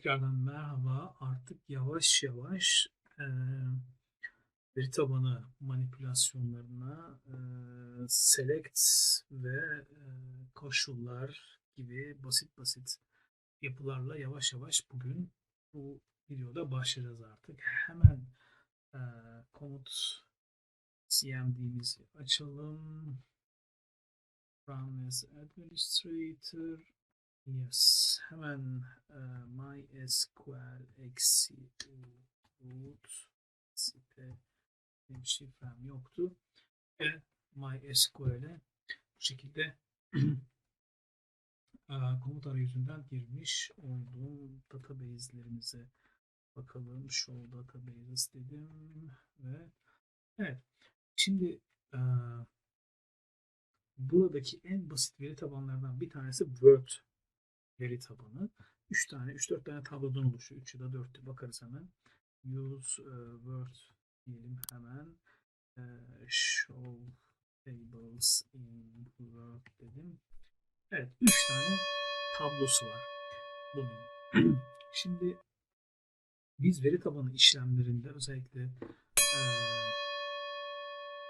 Tekrardan merhaba. Artık yavaş yavaş eee veri tabanı manipülasyonlarına eee, select ve eee, koşullar gibi basit basit yapılarla yavaş yavaş bugün bu videoda başlayacağız artık. Hemen eee, komut cmd'mizi açalım. Run as administrator Yes, hemen e, MySQL eksi root site benim şifrem yoktu. Ve MySQL'e bu şekilde e, komut arayüzünden girmiş olduğum database'lerimize bakalım. Show databases dedim ve evet. Şimdi e, buradaki en basit veri tabanlarından bir tanesi Word veri tabanı. 3 tane, 3-4 tane tablodan oluşuyor. 3 ya da 4'tü. Bakarız hemen. Use e, Word diyelim hemen. E, show tables in Word dedim. Evet, 3 tane tablosu var bunun. Şimdi biz veri tabanı işlemlerinde özellikle e,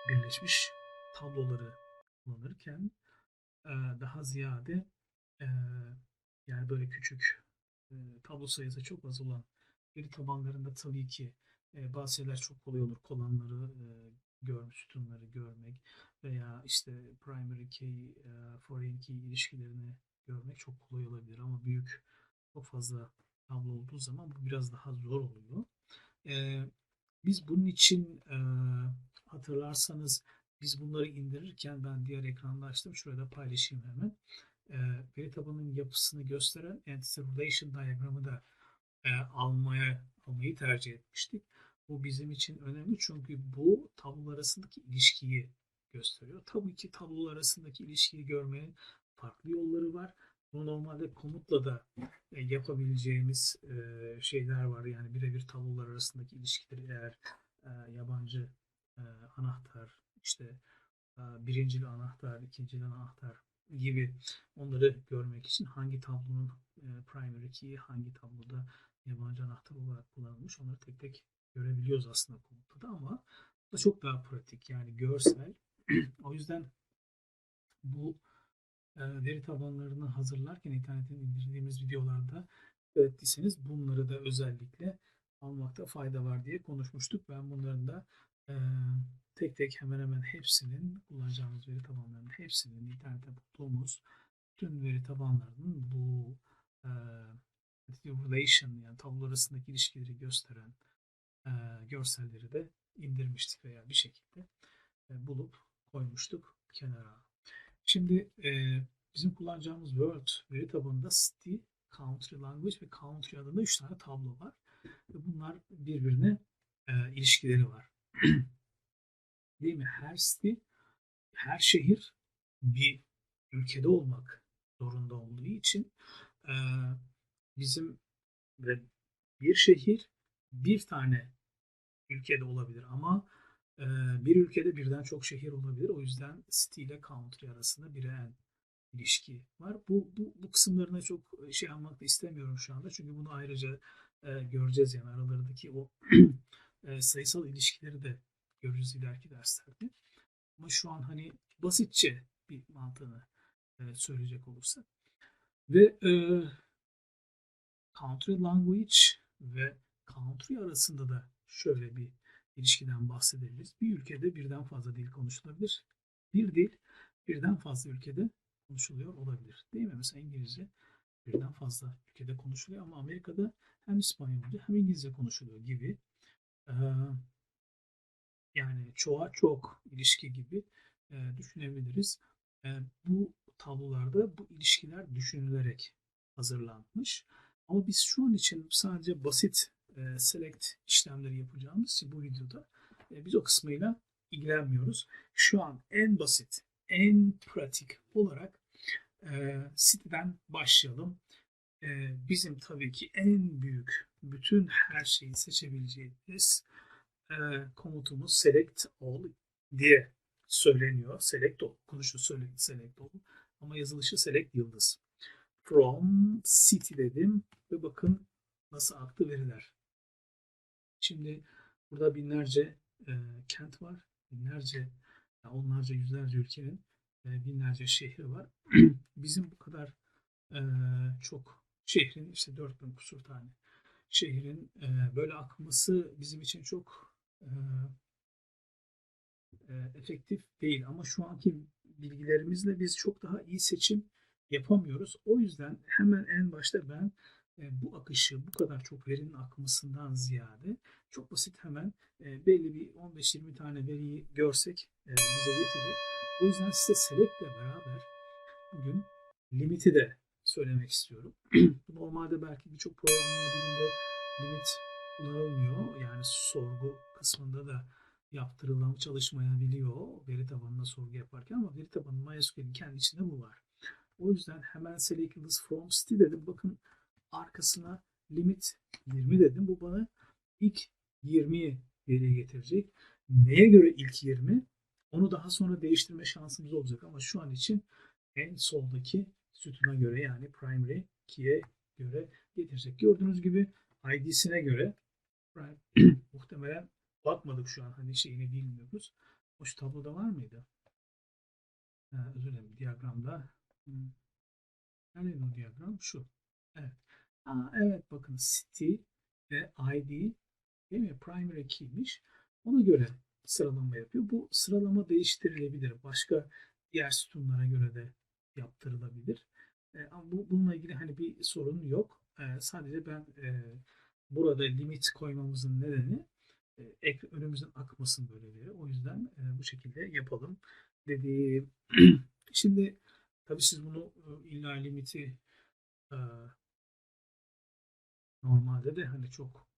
birleşmiş tabloları kullanırken e, daha ziyade e, yani böyle küçük e, tablo sayısı çok az olan veri tabanlarında tabii ki e, bazı şeyler çok kolay olur. Kolonları e, görmek, sütunları görmek veya işte primary key, e, foreign key ilişkilerini görmek çok kolay olabilir ama büyük çok fazla tablo olduğu zaman bu biraz daha zor oluyor. E, biz bunun için e, hatırlarsanız biz bunları indirirken ben diğer ekranda açtım. Şurada paylaşayım hemen e, veri tabanının yapısını gösteren Entity Relation Diagram'ı da e, almaya almayı tercih etmiştik. Bu bizim için önemli çünkü bu tablolar arasındaki ilişkiyi gösteriyor. Tabii ki tablolar arasındaki ilişkiyi görmenin farklı yolları var. Bu normalde komutla da e, yapabileceğimiz e, şeyler var. Yani birebir tablolar arasındaki ilişkileri eğer e, yabancı e, anahtar, işte e, anahtar, ikincili anahtar gibi onları görmek için hangi tablonun e, primary key, hangi tabloda yabancı anahtar olarak kullanılmış onları tek tek görebiliyoruz aslında komutta da ama bu da çok daha pratik yani görsel. o yüzden bu e, veri tabanlarını hazırlarken internetten indirdiğimiz videolarda öğrettiyseniz bunları da özellikle almakta fayda var diye konuşmuştuk. Ben bunların da e, tek tek hemen hemen hepsinin kullanacağımız veri tabanlarının hepsinin internette bulduğumuz tüm veri tabanlarının bu e, relation yani tablo arasındaki ilişkileri gösteren e, görselleri de indirmiştik veya bir şekilde e, bulup koymuştuk kenara. Şimdi e, bizim kullanacağımız Word veri tabanında City, Country Language ve Country adında 3 tane tablo var. Ve bunlar birbirine e, ilişkileri var. Değil mi? Her city, her şehir bir ülkede olmak zorunda olduğu için e, bizim ve bir şehir bir tane ülkede olabilir ama e, bir ülkede birden çok şehir olabilir. O yüzden city ile country arasında bir en ilişki var. Bu, bu, bu kısımlarına çok şey almak da istemiyorum şu anda. Çünkü bunu ayrıca e, göreceğiz yani aralarındaki o e, sayısal ilişkileri de görürüz ileriki derslerde. Ama şu an hani basitçe bir mantığını e, söyleyecek olursak. Ve e, country language ve country arasında da şöyle bir ilişkiden bahsedebiliriz. Bir ülkede birden fazla dil konuşulabilir. Bir dil birden fazla ülkede konuşuluyor olabilir. Değil mi? Mesela İngilizce birden fazla ülkede konuşuluyor ama Amerika'da hem İspanyolca hem İngilizce konuşuluyor gibi. Ee, yani çoğa çok ilişki gibi e, düşünebiliriz. E, bu tablolarda bu ilişkiler düşünülerek hazırlanmış. Ama biz şu an için sadece basit e, select işlemleri yapacağımız bu videoda e, biz o kısmıyla ilgilenmiyoruz. Şu an en basit, en pratik olarak e, siteden başlayalım. E, bizim tabii ki en büyük bütün her şeyi seçebileceğimiz e, komutumuz select all diye söyleniyor. Select all. Konuşu select, select all. Ama yazılışı select yıldız. From city dedim ve bakın nasıl aktı veriler. Şimdi burada binlerce e, kent var. Binlerce, onlarca, yüzlerce ülkenin e, binlerce şehri var. Bizim bu kadar e, çok şehrin işte 4000 kusur tane şehrin e, böyle akması bizim için çok efektif değil. Ama şu anki bilgilerimizle biz çok daha iyi seçim yapamıyoruz. O yüzden hemen en başta ben e, bu akışı bu kadar çok verinin akmasından ziyade çok basit hemen e, belli bir 15-20 tane veriyi görsek e, bize yetecek. O yüzden size Select'le beraber bugün limiti de söylemek istiyorum. Normalde belki birçok programlama dilinde limit kullanılmıyor. Yani sorgu kısmında da yaptırılan çalışmayabiliyor veri tabanına sorgu yaparken ama veri tabanı MySQL'in kendi içinde bu var. O yüzden hemen select list from city dedim. Bakın arkasına limit 20 dedim. Bu bana ilk 20'yi veriye getirecek. Neye göre ilk 20? Onu daha sonra değiştirme şansımız olacak ama şu an için en soldaki sütuna göre yani primary key'e göre getirecek. Gördüğünüz gibi ID'sine göre muhtemelen bakmadık şu an hani şeyini bilmiyoruz. O şu tabloda var mıydı? Ha, özür dilerim diyagramda. Hmm. Nerede o diyagram? Şu. Evet. Aa, evet bakın city ve ID değil mi? Primary key'miş. Ona göre sıralama yapıyor. Bu sıralama değiştirilebilir. Başka diğer sütunlara göre de yaptırılabilir. E, ama bu, bununla ilgili hani bir sorun yok. E, sadece ben e, burada limit koymamızın nedeni e, ek, önümüzden akmasın böyle diye. O yüzden e, bu şekilde yapalım dediğim. Şimdi tabii siz bunu e, illa limiti normalde de hani çok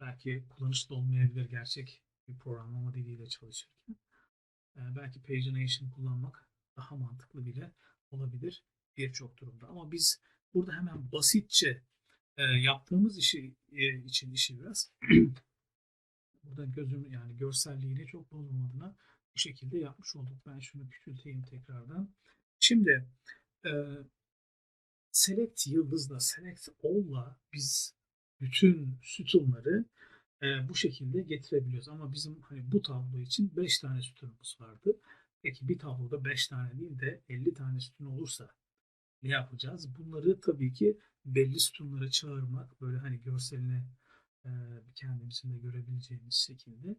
belki kullanışlı olmayabilir gerçek bir programlama diliyle çalışırken. Belki pagination kullanmak daha mantıklı bile olabilir birçok durumda. Ama biz burada hemen basitçe e, yaptığımız işi e, için işi biraz burada gözüm yani görselliğini çok bozulmadığına bu şekilde yapmış olduk. Ben şunu küçülteyim tekrardan. Şimdi e, select yıldızla select all'la biz bütün sütunları e, bu şekilde getirebiliyoruz. Ama bizim hani bu tablo için 5 tane sütunumuz vardı. Peki bir tabloda 5 tane değil de 50 tane sütun olursa ne yapacağız? Bunları tabii ki belli sütunlara çağırmak, böyle hani görseline e, kendimizin de görebileceğimiz şekilde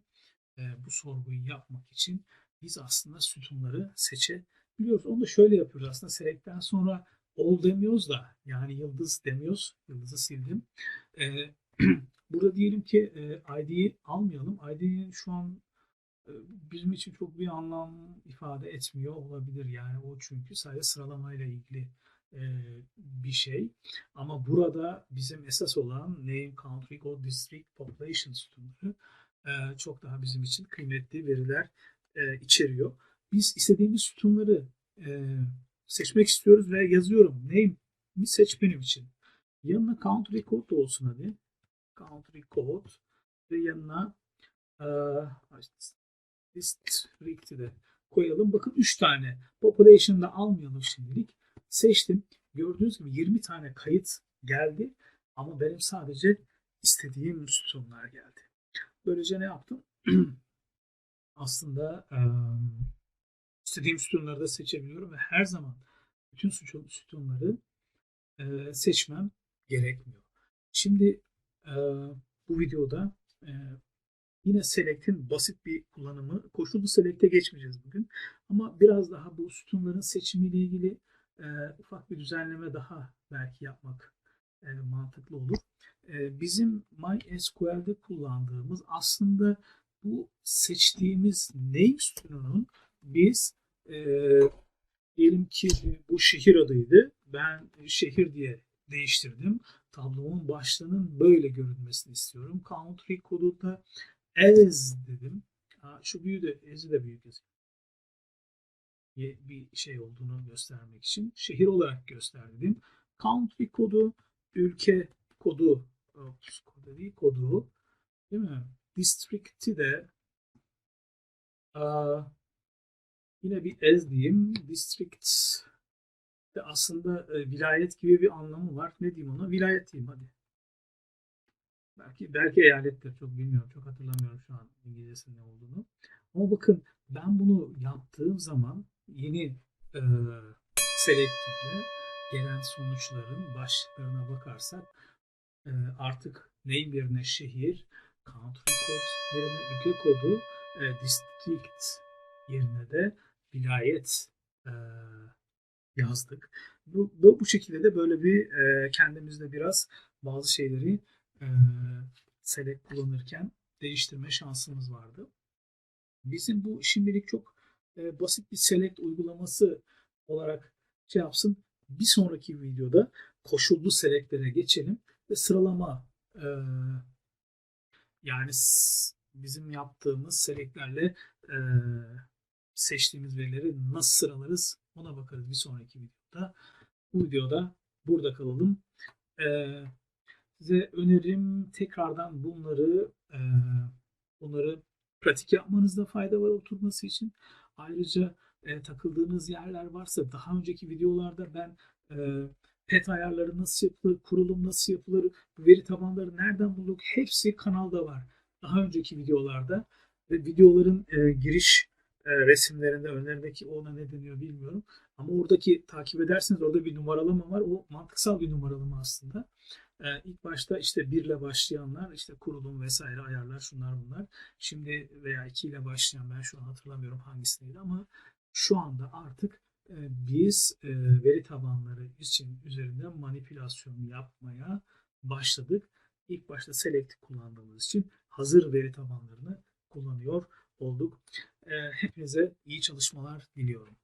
e, bu sorguyu yapmak için biz aslında sütunları seçebiliyoruz. Onu da şöyle yapıyoruz aslında select'ten sonra all demiyoruz da yani yıldız demiyoruz. Yıldızı sildim. E, burada diyelim ki e, ID'yi almayalım. ID'nin şu an e, bizim için çok bir anlam ifade etmiyor olabilir. Yani o çünkü sadece sıralamayla ilgili bir şey. Ama burada bizim esas olan name, country, code, district, population sütunları e, çok daha bizim için kıymetli veriler içeriyor. Biz istediğimiz sütunları seçmek istiyoruz ve yazıyorum. Name'i seç benim için. Yanına country code da olsun hadi. Country code ve yanına district'i de koyalım. Bakın 3 tane. Population'da almayalım şimdilik. Seçtim. Gördüğünüz gibi 20 tane kayıt geldi. Ama benim sadece istediğim sütunlar geldi. Böylece ne yaptım? Aslında istediğim sütunları da seçebiliyorum ve her zaman bütün sütunları seçmem gerekmiyor. Şimdi bu videoda Yine select'in basit bir kullanımı. Koşullu select'e geçmeyeceğiz bugün. Ama biraz daha bu sütunların seçimiyle ilgili e, ufak bir düzenleme daha belki yapmak e, mantıklı olur. E, bizim MySQL'de kullandığımız aslında bu seçtiğimiz name sütununun biz e, diyelim ki bu şehir adıydı. Ben şehir diye değiştirdim. Tablomun başlığının böyle görünmesini istiyorum. Country kodu da as dedim. Ha, şu büyü de as'i de büyük yazayım. Bir şey olduğunu göstermek için. Şehir olarak gösterdim. Country kodu, ülke kodu, oops, kodu değil kodu, değil mi? District'i de aa, yine bir as diyeyim. District de aslında e, vilayet gibi bir anlamı var. Ne diyeyim ona? Vilayet diyeyim hadi. Belki belki eyalettir çok bilmiyorum. Çok hatırlamıyorum şu an İngilizcesinin ne olduğunu. Ama bakın ben bunu yaptığım zaman yeni e, selektifle gelen sonuçların başlıklarına bakarsak e, artık name yerine şehir, country code yerine ülke kodu, e, district yerine de vilayet e, yazdık. Bu, bu, bu şekilde de böyle bir e, kendimizde biraz bazı şeyleri e, select kullanırken değiştirme şansımız vardı. Bizim bu şimdilik çok e, basit bir select uygulaması olarak şey yapsın. Bir sonraki videoda koşullu selectlere geçelim ve sıralama e, yani bizim yaptığımız selectlerle e, seçtiğimiz verileri nasıl sıralarız ona bakarız bir sonraki videoda. Bu videoda burada kalalım. Ee, size önerim tekrardan bunları e, bunları pratik yapmanızda fayda var oturması için. Ayrıca e, takıldığınız yerler varsa daha önceki videolarda ben e, pet ayarları nasıl yapılır, kurulum nasıl yapılır, veri tabanları nereden bulduk hepsi kanalda var. Daha önceki videolarda ve videoların e, giriş e, resimlerinde önlerindeki ona ne deniyor bilmiyorum. Ama oradaki takip ederseniz orada bir numaralama var. O mantıksal bir numaralama aslında. E, ilk başta işte 1 ile başlayanlar işte kurulum vesaire ayarlar şunlar bunlar. Şimdi veya 2 ile başlayan ben şu an hatırlamıyorum hangisiydi ama şu anda artık e, biz e, veri tabanları için üzerinde manipülasyon yapmaya başladık. İlk başta select kullandığımız için hazır veri tabanlarını kullanıyor olduk. E, hepinize iyi çalışmalar diliyorum.